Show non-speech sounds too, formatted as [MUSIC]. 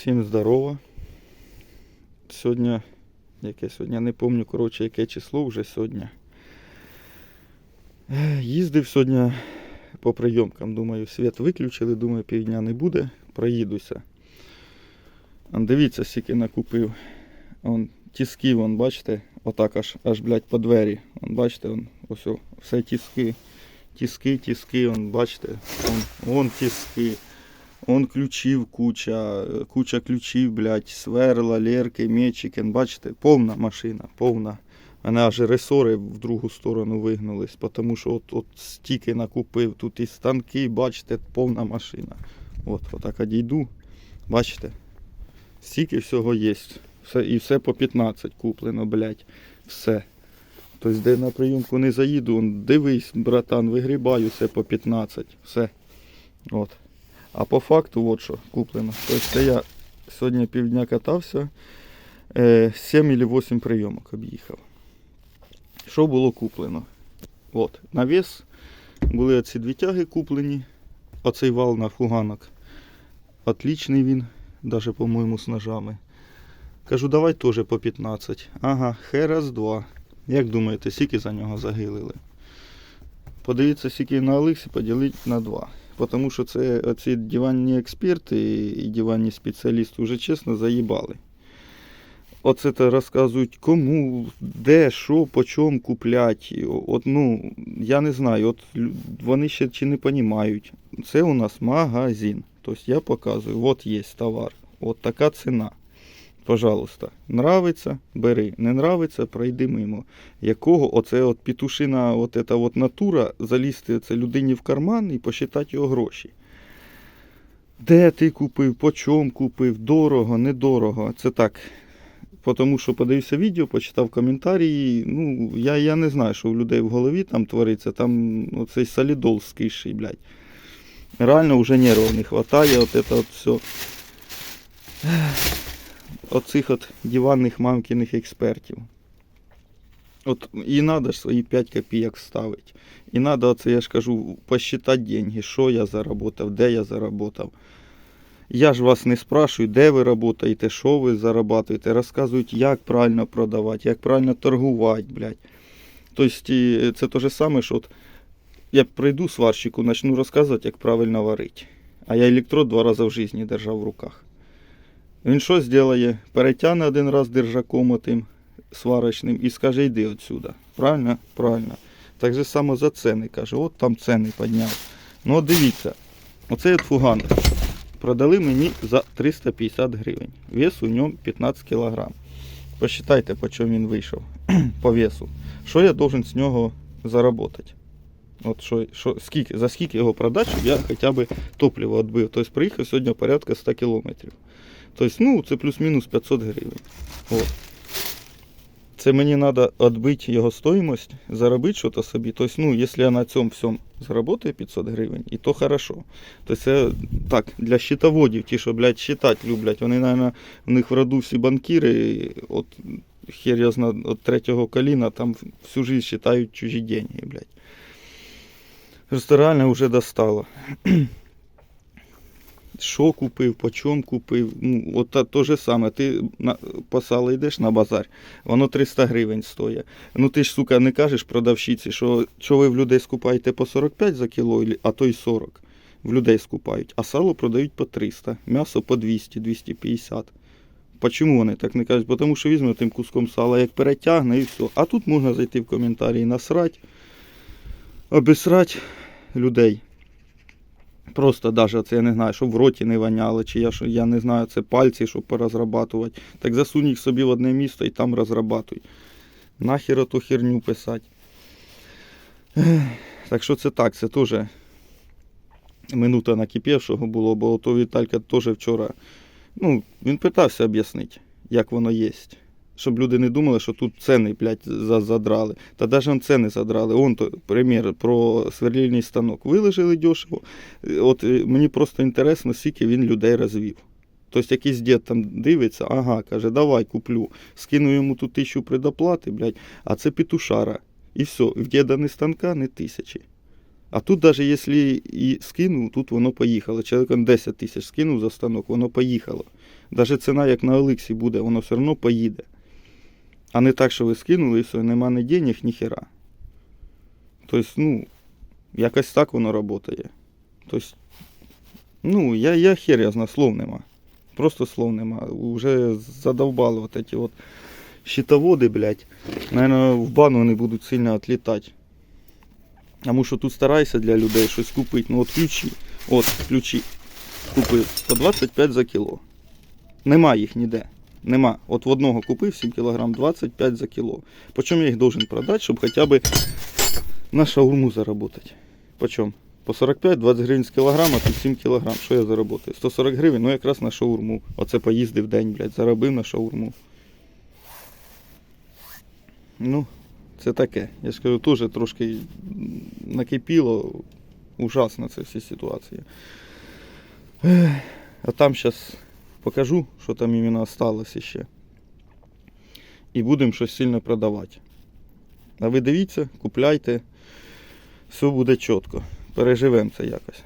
Всім здорово. Сьогодні, яке сьогодні, не пам'ятаю, коротше, яке число вже сьогодні. Їздив сьогодні по прийомкам. Думаю, світ виключили, думаю, півдня не буде, проїдуся. Дивіться, скільки накупив. Он, тіски, вон, бачите, отак аж, аж блядь, по двері. Вон, бачите, вон, ось, все тіски. Тіски, тіски, вон, бачите, вон, вон тіски. Он ключів куча, е, куча ключів, блядь, сверла, лерки, мечики. Бачите, повна машина, повна. Мене аж ресори в другу сторону вигнулись, тому що от, от стільки накупив, тут і станки, бачите, повна машина. От, отак одійду, бачите, стільки всього є. Все, і все по 15 куплено, блядь, все. Тобто, де на прийомку не заїду, он, дивись, братан, вигрібаю все по 15, все. От. А по факту от що куплено. Тобто я сьогодні півдня катався, е, 7 чи 8 прийомок об'їхав. Що було куплено? От, навіс, були оці дві тяги куплені. Оцей вал на фуганок. Отлічний він, навіть, по-моєму, з ножами. Кажу, давай теж по 15. Ага, хераз 2. Як думаєте, скільки за нього загилили? Подивіться, скільки на Олексі поділити на 2. Тому що це оці диванні експерти і диванні спеціалісти вже чесно заїбали. Оце то розказують кому, де, що, по чому куплять. От, ну, я не знаю, от вони ще чи не розуміють. Це у нас магазин. Тобто я показую, от є товар, от така ціна. Пожалуйста, нравиться, бери, не нравиться, пройди мимо. Якого оце от петушина, от ета от натура, залізти це людині в карман і посчитати його гроші. Де ти купив, по чому купив, дорого, недорого. Це так. Тому що подивився відео, почитав коментарі. Ну, я, я не знаю, що у людей в голові там твориться. Там оцей солідол скисший, блядь. Реально вже нервів не вистачає, от це от все. Оцих от диванних мамкиних експертів. От і треба ж свої 5 копійок ставити. І треба, оце я ж кажу, посчитати деньги, що я заработав, де я заработав. Я ж вас не спрашую, де ви працюєте, що ви зарабатуєте. Розказують, як правильно продавати, як правильно торгувати, блядь. Тобто це те ж саме, що от я прийду сварщику, почну розказувати, як правильно варити. А я електрод два рази в житті держав в руках. Він що зробить? Перетягне один раз держаком отим сварочним і скаже, йди отсюда. Правильно? Правильно. Так же само за ціни каже, от там ціни підняв. Ну от дивіться, оцей от фуган продали мені за 350 гривень. Вес у ньому 15 кг. Посчитайте, по чому він вийшов [CLEARS THROAT] по весу. Що я должен з нього заработати? От що, що, скільки, за скільки його продати, щоб я хоча б топливо відбив. Тобто приїхав сьогодні порядка 100 кілометрів. Тобто, ну, це плюс-мінус 500 гривень. От. Це мені треба відбити його стоїмость, заробити щось собі. Тобто, ну, якщо я на цьому всьому заработаю 500 гривень, і то хорошо. Тобто це так, для щитоводів, ті, що, блядь, считати люблять. Вони, мабуть, у них в роду всі банкіри, от хер я знаю, от третього коліна, там всю жизнь считають чужі деньги, блядь. Просто реально вже достало. Що купив, по чому купив. Ну, от та, то же саме. Ти на, по сало йдеш на базар, воно 300 гривень стоїть. Ну ти ж, сука, не кажеш продавщиці, що, що ви в людей скупаєте по 45 за кіло, а то й 40. В людей скупають. А сало продають по 300, м'ясо по 200-250. Почому вони так не кажуть? Тому що візьме тим куском сала, як перетягне і все. А тут можна зайти в коментарі і насрать, обісрать людей. Просто даже це я не знаю, щоб в роті не воняло, чи я, що, я не знаю, це пальці, щоб порозрабатувати. Так засунь їх собі в одне місто і там розрабатуй. Нахер ту херню писати. Так що це так, це теж минута накипівшого було, бо то Віталька теж вчора. Ну, він питався об'яснити, як воно є. Щоб люди не думали, що тут ціни, блядь, задрали. Та навіть ціни задрали. Он то примір про сверлільний станок. Виложили дешево. От е, мені просто інтересно, скільки він людей розвів. Тобто якийсь дід там дивиться, ага, каже, давай куплю. Скину йому ту тисячу предоплати, блядь, а це петушара. І все, в діда не станка, не тисячі. А тут, навіть якщо і скинув, тут воно поїхало. Чоловік 10 тисяч скинув за станок, воно поїхало. Навіть ціна, як на Олексі буде, воно все одно поїде. А не так, що ви скинули і все, нема ні денег, ні хера. Тобто, ну, якось так воно працює. Тобто, ну, я, я хер я знаю, слов нема. Просто слов нема. Уже задовбали вот эти вот щитоводи, блядь. Наверное, в бану вони будуть сильно відлітати. Тому що тут старайся для людей щось купити. Ну от ключі. От ключі купив по 25 за кіло. Нема їх ніде. Нема. От в одного купив 7 кг 25 за кіло. Почому я їх должен продати, щоб хоча б на шаурму заработати? Почому? По 45-20 гривень з кілограма, тут 7 кілограм. Що я заработаю? 140 гривень, ну якраз на шаурму. Оце поїздив день, блядь, заробив на шаурму. Ну, це таке. Я ж кажу, теж трошки накипіло. Ужасно це всі ситуації. А там зараз покажу, що там іменно осталось ще. І будемо щось сильно продавати. А ви дивіться, купляйте, все буде чітко. Переживемо це якось.